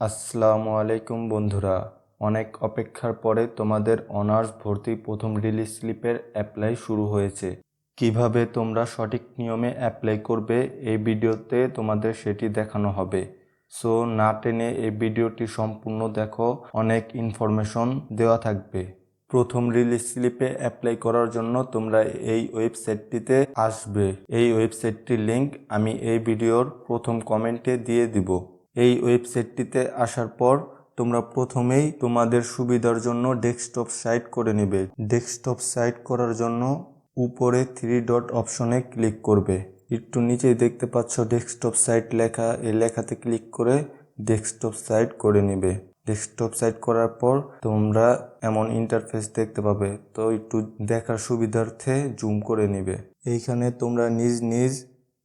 আসসালামু আলাইকুম বন্ধুরা। অনেক অপেক্ষার পরে তোমাদের অনার্স ভর্তি প্রথম রিলিজ স্লিপের অ্যাপ্লাই শুরু হয়েছে। কীভাবে তোমরা সঠিক নিয়মে অ্যাপ্লাই করবে এই ভিডিওতে তোমাদের সেটি দেখানো হবে। সো, না টেনে এই ভিডিওটি সম্পূর্ণ দেখো। অনেক ইনফরমেশন দেওয়া থাকবে। প্রথম রিলিজ স্লিপে অ্যাপ্লাই করার জন্য তোমরা এই ওয়েবসাইটটিতে আসবে। এই ওয়েবসাইটটির লিংক আমি এই ভিডিওর প্রথম কমেন্টে দিয়ে দিব। এই ওয়েবসাইটটিতে আসার পর তোমরা প্রথমেই তোমাদের সুবিধার জন্য ডেস্কটপ সাইট করে নেবে। ডেস্কটপ সাইট করার জন্য উপরে থ্রি ডট অপশনে ক্লিক করবে। একটু নিচেই দেখতে পাচ্ছ ডেস্কটপ সাইট লেখা, এই লেখাতে ক্লিক করে ডেস্কটপ সাইট করে নেবে। ডেস্কটপ সাইট করার পর তোমরা এমন ইন্টারফেস দেখতে পাবে। তো একটু দেখার সুবিধার্থে জুম করে নেবে। এইখানে তোমরা নিজ নিজ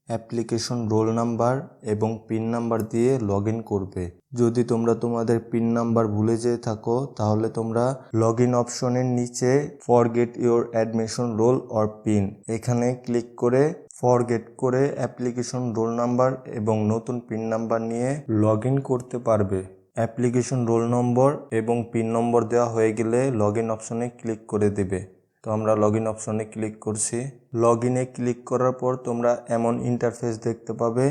অ্যাপ্লিকেশন রোল নাম্বার এবং পিন নাম্বার দিয়ে লগ ইন করবে। যদি তোমরা তোমাদের পিন নাম্বার ভুলে যেয়ে থাকো, তাহলে তোমরা লগ ইন অপশনের নিচে forget your admission roll or pin এখানে ক্লিক করে ফরগেট করে অ্যাপ্লিকেশন রোল নাম্বার এবং নতুন পিন নাম্বার নিয়ে লগ করতে পারবে। অ্যাপ্লিকেশন রোল নম্বর এবং পিন নম্বর দেওয়া হয়ে গেলে লগ ইন অপশনে ক্লিক করে দেবে। তো আমরা লগ ইন অপশনে ক্লিক করছি। লগ ইনে ক্লিক করার পর তোমরা এমন ইন্টারফেস দেখতে পাবে।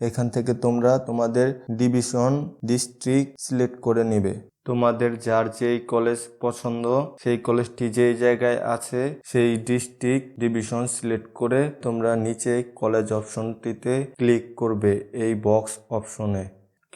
এখান থেকে তোমরা তোমাদের ডিভিশন ডিস্ট্রিক্ট সিলেক্ট করে নেবে। তোমাদের যার যেই কলেজ পছন্দ, সেই কলেজটি যেই জায়গায় আছে, সেই ডিস্ট্রিক্ট ডিভিশন সিলেক্ট করে তোমরা নিচে কলেজ অপশনটিতে ক্লিক করবে এই বক্স অপশনে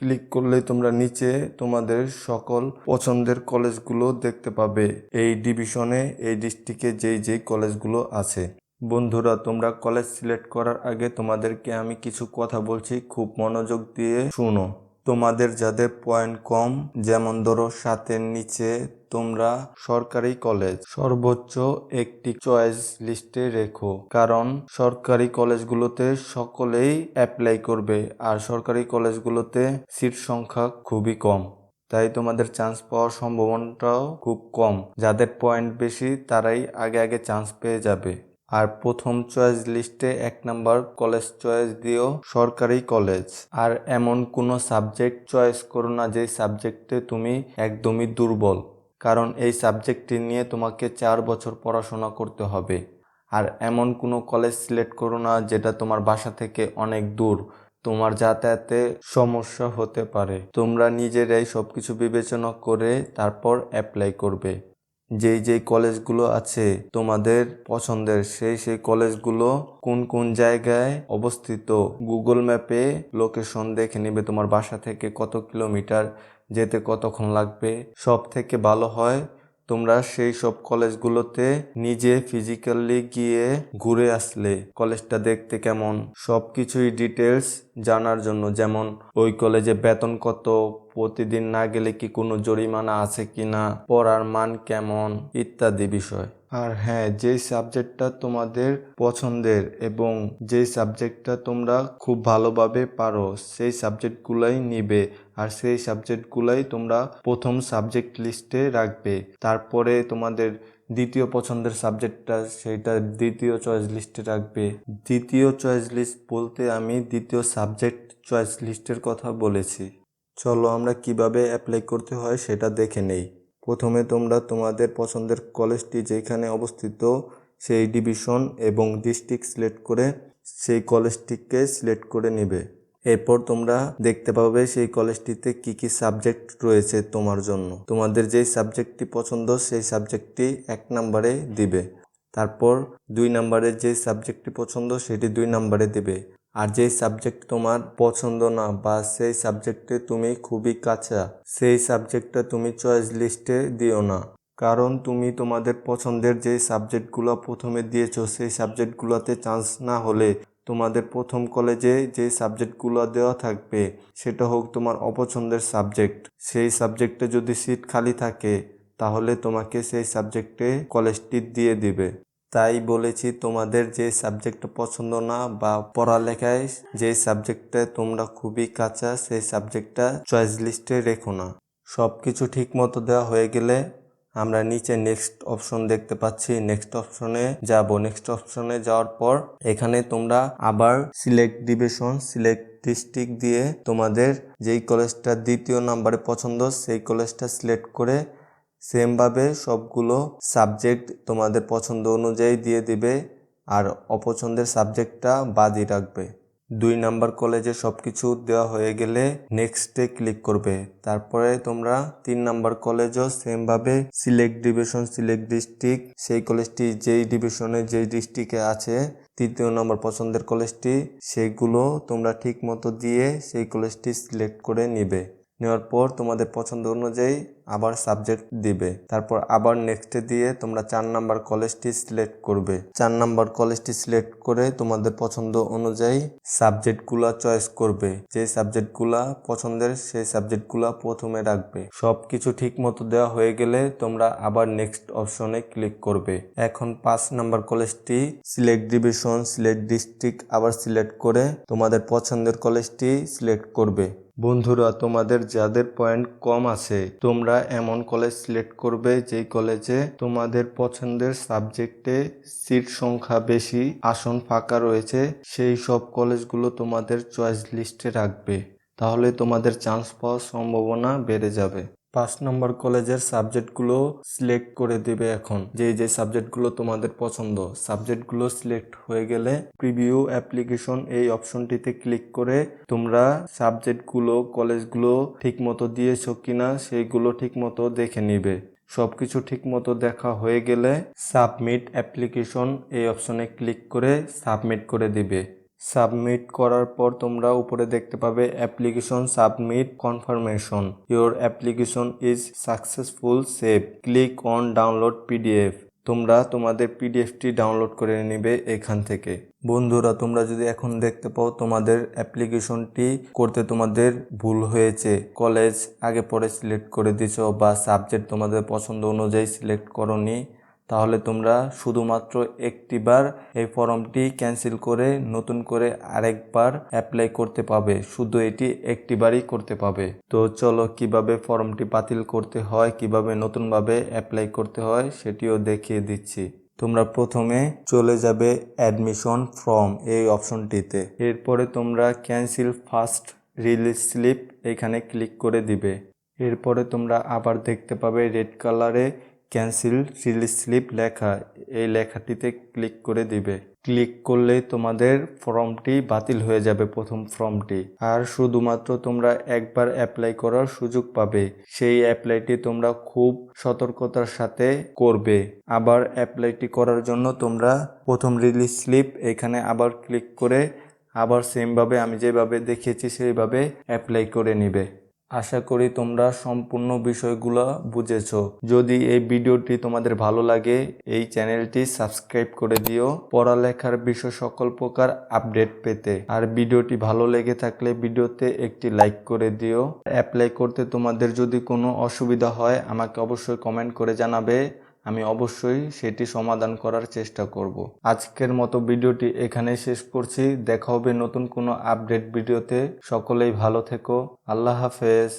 ক্লিক করলে তোমরা নিচে তোমাদের সকল পছন্দের কলেজগুলো দেখতে পাবে। এই ডিভিশনে, এই ডিস্ট্রিক্টে যেই যেই কলেজগুলো আছে। বন্ধুরা, তোমরা কলেজ সিলেক্ট করার আগে তোমাদেরকে আমি কিছু কথা বলছি। খুব মনোযোগ দিয়ে শুনো। তোমাদের যাদের পয়েন্ট কম, যেমন ধরো সাতের নিচে তোমরা সরকারি কলেজ সর্বোচ্চ একটি চয়েস লিস্টে রেখো। কারণ সরকারি কলেজগুলোতে সকলেই অ্যাপ্লাই করবে, আর সরকারি কলেজগুলোতে সিট সংখ্যা খুবই কম। তাই তোমাদের চান্স পাওয়ার সম্ভাবনাটাও খুব কম। যাদের পয়েন্ট বেশি, তারাই আগে আগে চান্স পেয়ে যাবে। আর প্রথম চয়েস লিস্টে এক নাম্বার কলেজ চয়েস দিও, সরকারি কলেজ আর এমন কোনো সাবজেক্ট চয়েস করো না যে সাবজেক্টে তুমি একদমই দুর্বল, কারণ এই সাবজেক্টটি নিয়ে তোমাকে চার বছর পড়াশোনা করতে হবে। আর এমন কোনো কলেজ সিলেক্ট করো না যেটা তোমার বাসা থেকে অনেক দূর, তোমার যাতায়াতে সমস্যা হতে পারে। তোমরা নিজেরাই সবকিছু বিবেচনা করে তারপর অ্যাপ্লাই করবে। যেই যেই কলেজগুলো আছে তোমাদের পছন্দের, সেই সেই কলেজগুলো কোন কোন জায়গায় অবস্থিত? গুগল ম্যাপে লোকেশন দেখে নেবে তোমার বাসা থেকে কত কিলোমিটার, যেতে কতক্ষণ লাগবে। সব থেকে ভালো হয় তোমরা সেই সব কলেজগুলোতে নিজে ফিজিক্যালি গিয়ে ঘুরে আসলে। কলেজটা দেখতে কেমন? সব কিছুই ডিটেলস জানার জন্য, যেমন ওই কলেজে বেতন কত, প্রতিদিন না গেলে কি কোনো জরিমানা আছে কিনা, পড়ার মান কেমন, ইত্যাদি বিষয়। আর হ্যাঁ যেই সাবজেক্টটা তোমাদের পছন্দের এবং যেই সাবজেক্টটা তোমরা খুব ভালোভাবে পারো, সেই সাবজেক্টগুলাই নিবে আর সেই সাবজেক্টগুলাই তোমরা প্রথম সাবজেক্ট লিস্টে রাখবে। তারপরে তোমাদের দ্বিতীয় পছন্দের সাবজেক্টটা সেটা দ্বিতীয় চয়েস লিস্টে রাখবে। দ্বিতীয় চয়েস লিস্ট বলতে আমি দ্বিতীয় সাবজেক্ট চয়েস লিস্টের কথা বলেছি। চলো আমরা কীভাবে অ্যাপ্লাই করতে হয় সেটা দেখে নেই। প্রথমে তোমরা তোমাদের পছন্দের কলেজটি যেখানে অবস্থিত, সেই ডিভিশন এবং ডিস্ট্রিক্ট সিলেক্ট করে সেই কলেজটিকে সিলেক্ট করে নেবে। এরপর তোমরা দেখতে পাবে সেই কলেজটিতে কি কি সাবজেক্ট রয়েছে তোমার জন্য। তোমাদের যেই সাবজেক্টটি পছন্দ, সেই সাবজেক্টটি এক নম্বরে দিবে। তারপর দুই নম্বরের যে সাবজেক্টটি পছন্দ, সেটি দুই নম্বরে দেবে। আর যেই সাবজেক্ট তোমার পছন্দ না বা সেই সাবজেক্টে তুমি খুবই কাঁচা, সেই সাবজেক্টটা তুমি চয়েস লিস্টে দিও না। কারণ তুমি তোমাদের পছন্দের যে সাবজেক্টগুলো প্রথমে দিয়েছ, সেই সাবজেক্টগুলোতে চান্স না হলে তোমাদের প্রথম কলেজে যে সাবজেক্টগুলো দেওয়া থাকবে, সেটা হোক তোমার অপছন্দের সাবজেক্ট সেই সাবজেক্টে যদি সিট খালি থাকে, তাহলে তোমাকে সেই সাবজেক্টে কলেজটি দিয়ে দিবে। তাই বলেছি তোমাদের যে সাবজেক্ট পছন্দ না বা পড়ালেখায় যে সাবজেক্টে তোমরা খুবই কাঁচা, সেই সাবজেক্টটা চয়েস লিস্টে রেখো না। সব কিছু ঠিক মতো দেওয়া হয়ে গেলে আমরা নিচে নেক্সট অপশন দেখতে পাচ্ছি। নেক্সট অপশনে যাব। নেক্সট অপশনে যাওয়ার পর এখানে তোমরা আবার সিলেক্ট ডিভিশন সিলেক্ট ডিস্ট্রিক্ট দিয়ে তোমাদের যেই কলেজটা দ্বিতীয় নাম্বারে পছন্দ, সেই কলেজটা সিলেক্ট করে সেমভাবে সবগুলো সাবজেক্ট তোমাদের পছন্দ অনুযায়ী দিয়ে দিবে আর অপছন্দের সাবজেক্টটা বাদই রাখবে। দুই নাম্বার কলেজে সব কিছু দেওয়া হয়ে গেলে নেক্সটে ক্লিক করবে। তারপরে তোমরা তিন নাম্বার কলেজও সেমভাবে সিলেক্ট ডিভিশন সিলেক্ট ডিস্ট্রিক্ট সেই কলেজটি যেই ডিভিশনে যেই ডিস্ট্রিক্টে আছে, তৃতীয় নম্বর পছন্দের কলেজটি সেইগুলো তোমরা ঠিক মতো দিয়ে সেই কলেজটি সিলেক্ট করে নিবে। নেওয়ার পর তোমাদের পছন্দ অনুযায়ী আবার সাবজেক্ট দিবে। তারপর আবার নেক্সটে দিয়ে তোমরা চার নাম্বার কলেজটি সিলেক্ট করবে। চার নাম্বার কলেজটি সিলেক্ট করে তোমাদের পছন্দ অনুযায়ী সাবজেক্টগুলো চয়েস করবে। যে সাবজেক্টগুলা পছন্দের, সেই সাবজেক্টগুলা প্রথমে রাখবে। সব কিছু ঠিক মতো দেওয়া হয়ে গেলে তোমরা আবার নেক্সট অপশনে ক্লিক করবে। এখন পাঁচ নাম্বার কলেজটি সিলেক্ট ডিভিশন সিলেক্ট ডিস্ট্রিক্ট আবার সিলেক্ট করে তোমাদের পছন্দের কলেজটি সিলেক্ট করবে। বন্ধুরা, তোমাদের যাদের পয়েন্ট কম আছে, তোমরা এমন কলেজ সিলেক্ট করবে যেই কলেজে তোমাদের পছন্দের সাবজেক্টে সিট সংখ্যা বেশি আসন ফাঁকা রয়েছে, সেই সব কলেজগুলো তোমাদের চয়েস লিস্টে রাখবে। তাহলে তোমাদের চান্স পাওয়ার সম্ভাবনা বেড়ে যাবে। পাঁচ নম্বর কলেজের সাবজেক্টগুলো সিলেক্ট করে দেবে এখন। যে যে সাবজেক্টগুলো তোমাদের পছন্দ, সাবজেক্টগুলো সিলেক্ট হয়ে গেলে প্রিভিউ অ্যাপ্লিকেশন এই অপশনটিতে ক্লিক করে তোমরা সাবজেক্টগুলো, কলেজগুলো ঠিকমতো দিয়েছ কিনা সেইগুলো ঠিকমতো দেখে নিবে। সবকিছু ঠিকমতো দেখা হয়ে গেলে সাবমিট অ্যাপ্লিকেশন এই অপশনে ক্লিক করে সাবমিট করে দিবে। সাবমিট করার পর তোমরা উপরে দেখতে পাবে application submit confirmation. Your application is successful, save. Click on download PDF. তোমরা তোমাদের পিডিএফটি ডাউনলোড করে নেবে এখান থেকে। বন্ধুরা, তোমরা যদি এখন দেখতে পাও তোমাদের অ্যাপ্লিকেশনটি করতে তোমাদের ভুল হয়েছে, কলেজ আগে পরে সিলেক্ট করে দিছো বা সাবজেক্ট তোমাদের পছন্দ অনুযায়ী সিলেক্ট করনি তাহলে তোমরা শুধুমাত্র একটিবার এই ফর্মটি ক্যান্সেল করে নতুন করে আরেকবার অ্যাপ্লাই করতে পাবে। শুধু এটি একটিবারই করতে পাবে। তো চলো কীভাবে ফর্মটি বাতিল করতে হয়, কীভাবে নতুনভাবে অ্যাপ্লাই করতে হয় সেটিও দেখিয়ে দিচ্ছি। তোমরা প্রথমে চলে যাবে অ্যাডমিশন ফর্ম এই অপশনটিতে। এরপরে তোমরা ক্যান্সেল ফার্স্ট রিলিজ স্লিপ এখানে ক্লিক করে দিবে। এরপরে তোমরা আবার দেখতে পাবে রেড কালারে ক্যান্সেল রিলিজ স্লিপ লেখা, এই লেখাটিতে ক্লিক করে দিবে। ক্লিক করলে তোমাদের ফর্মটি বাতিল হয়ে যাবে প্রথম ফর্মটি। আর শুধুমাত্র তোমরা একবার অ্যাপ্লাই করার সুযোগ পাবে। সেই অ্যাপ্লাইটি তোমরা খুব সতর্কতার সাথে করবে। আবার অ্যাপ্লাইটি করার জন্য তোমরা প্রথম রিলিজ স্লিপ এখানে আবার ক্লিক করে আবার সেমভাবে আমি যেভাবে দেখিয়েছি সেইভাবে অ্যাপ্লাই করে নিবে। আশা করি তোমরা সম্পূর্ণ বিষয়গুলো বুঝেছ। যদি এই ভিডিওটি তোমাদের ভালো লাগে, এই চ্যানেলটি সাবস্ক্রাইব করে দিও। পড়ালেখার বিষয় সকল প্রকার আপডেট পেতে। আর ভিডিওটি ভালো লেগে থাকলে ভিডিওতে একটি লাইক করে দিও। অ্যাপ্লাই করতে তোমাদের যদি কোনো অসুবিধা হয়, আমাকে অবশ্যই কমেন্ট করে জানাবে। আমি অবশ্যই সেটি সমাধান করার চেষ্টা করব। আজকের মতো ভিডিওটি এখানেই শেষ করছি। দেখা হবে নতুন কোনো আপডেট ভিডিওতে। সকলেই ভালো থেকো। আল্লাহ হাফেজ।